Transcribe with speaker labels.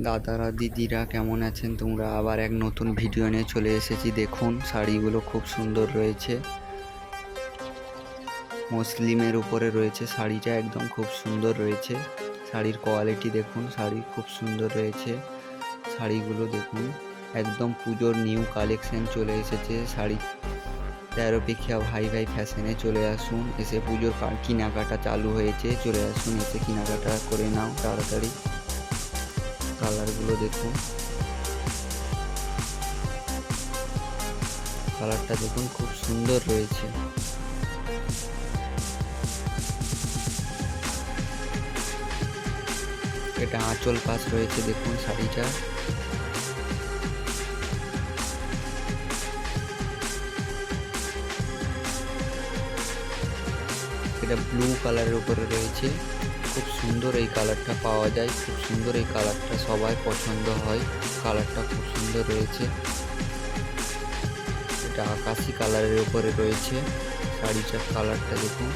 Speaker 1: দাদারা, দিদিরা কেমন আছেন? তোমরা আবার এক নতুন ভিডিও নিয়ে চলে এসেছি। দেখুন, শাড়িগুলো খুব সুন্দর রয়েছে। মুসলিমের উপরে রয়েছে শাড়িটা, একদম খুব সুন্দর রয়েছে। শাড়ির কোয়ালিটি দেখুন, শাড়ি খুব সুন্দর রয়েছে। শাড়িগুলো দেখুন, একদম পুজোর নিউ কালেকশন চলে এসেছে। শাড়ি তেরো পিখিয়া ভাই ভাই ফ্যাশনে চলে আসুন। এসে পুজোর কেনাকাটা চালু হয়েছে। চলে আসুন, এসে কেনাকাটা করে নাও তাড়াতাড়ি। কালারগুলো দেখুন। কালারটা দেখুন, খুব সুন্দর রয়েছে। এটা আঁচল পাশ রয়েছে, দেখুন শাড়িটা। এটা ব্লু কালারের উপরে রয়েছে। খুব সুন্দর এই কালারটা পাওয়া যায়, খুব সুন্দর এই কালারটা সবাই পছন্দ হয়, কালারটা খুব সুন্দর রয়েছে। এটা আকাশি কালারের উপরে রয়েছে, শাড়িটার কালারটা দেখুন।